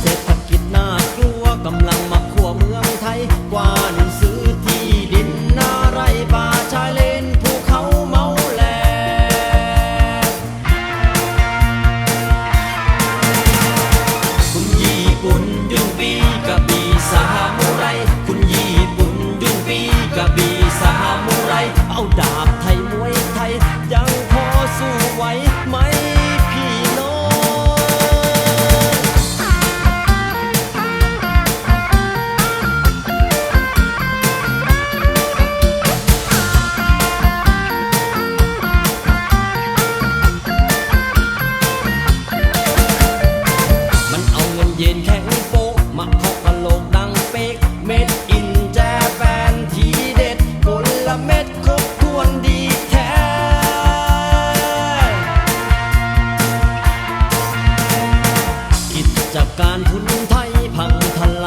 เศรษฐกิจนากลัวกำลังมาขั่เมืองไทยกว้านซื้อที่ดินนาไรป่าชายเลนภูเขาเมาแลคุณญี่ปุ่นยุนปีกะบีสามูไร คุณญี่ปุ่นยุนปีกะบีสามูไร เอาดาบไทยมวยไทย ยังพอสู้ไหวไหม จากการทุนไทยพังทลาย